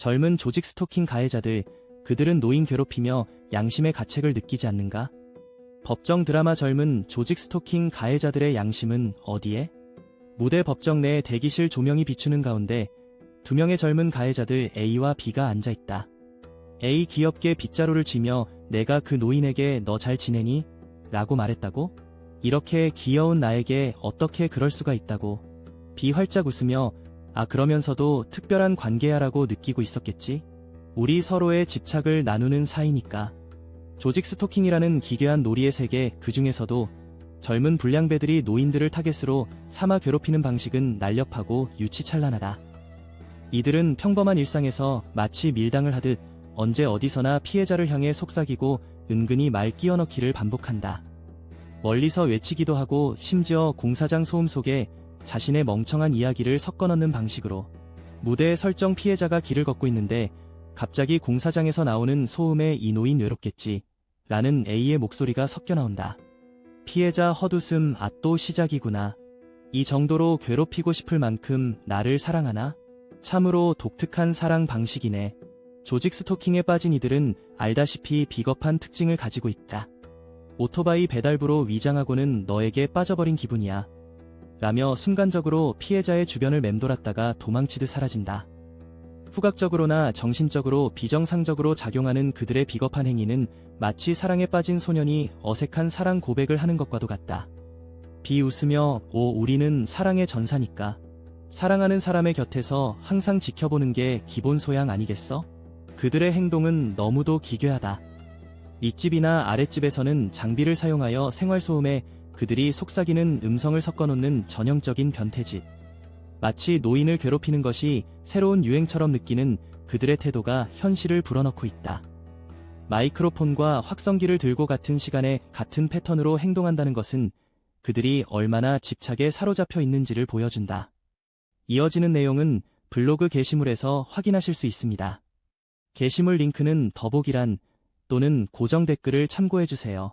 젊은 조직 스토킹 가해자들, 그들은 노인 괴롭히며 양심의 가책을 느끼지 않는가? 법정 드라마 젊은 조직 스토킹 가해자들의 양심은 어디에? 무대 법정 내 대기실 조명이 비추는 가운데 두 명의 젊은 가해자들 A와 B가 앉아 있다. A 귀엽게 빗자루를 쥐며 내가 그 노인에게 너 잘 지내니? 라고 말했다고? 이렇게 귀여운 나에게 어떻게 그럴 수가 있다고. B 활짝 웃으며 아 그러면서도 특별한 관계야라고 느끼고 있었겠지? 우리 서로의 집착을 나누는 사이니까. 조직 스토킹이라는 기괴한 놀이의 세계 그 중에서도 젊은 불량배들이 노인들을 타겟으로 삼아 괴롭히는 방식은 날렵하고 유치찬란하다. 이들은 평범한 일상에서 마치 밀당을 하듯 언제 어디서나 피해자를 향해 속삭이고 은근히 말 끼워넣기를 반복한다. 멀리서 외치기도 하고 심지어 공사장 소음 속에 자신의 멍청한 이야기를 섞어 넣는 방식으로 무대에 설정 피해자가 길을 걷고 있는데 갑자기 공사장에서 나오는 소음에 이 노인 외롭겠지 라는 A의 목소리가 섞여 나온다. 피해자 헛웃음 아 또 시작이구나. 이 정도로 괴롭히고 싶을 만큼 나를 사랑하나? 참으로 독특한 사랑 방식이네. 조직 스토킹에 빠진 이들은 알다시피 비겁한 특징을 가지고 있다. 오토바이 배달부로 위장하고는 너에게 빠져버린 기분이야. 라며 순간적으로 피해자의 주변을 맴돌았다가 도망치듯 사라진다. 후각적으로나 정신적으로 비정상적으로 작용하는 그들의 비겁한 행위는 마치 사랑에 빠진 소년이 어색한 사랑 고백을 하는 것과도 같다. 비웃으며 오 우리는 사랑의 전사니까. 사랑하는 사람의 곁에서 항상 지켜보는 게 기본 소양 아니겠어? 그들의 행동은 너무도 기괴하다. 윗집이나 아랫집에서는 장비를 사용하여 생활소음에 그들이 속삭이는 음성을 섞어놓는 전형적인 변태짓. 마치 노인을 괴롭히는 것이 새로운 유행처럼 느끼는 그들의 태도가 현실을 불어넣고 있다. 마이크로폰과 확성기를 들고 같은 시간에 같은 패턴으로 행동한다는 것은 그들이 얼마나 집착에 사로잡혀 있는지를 보여준다. 이어지는 내용은 블로그 게시물에서 확인하실 수 있습니다. 게시물 링크는 더보기란 또는 고정 댓글을 참고해주세요.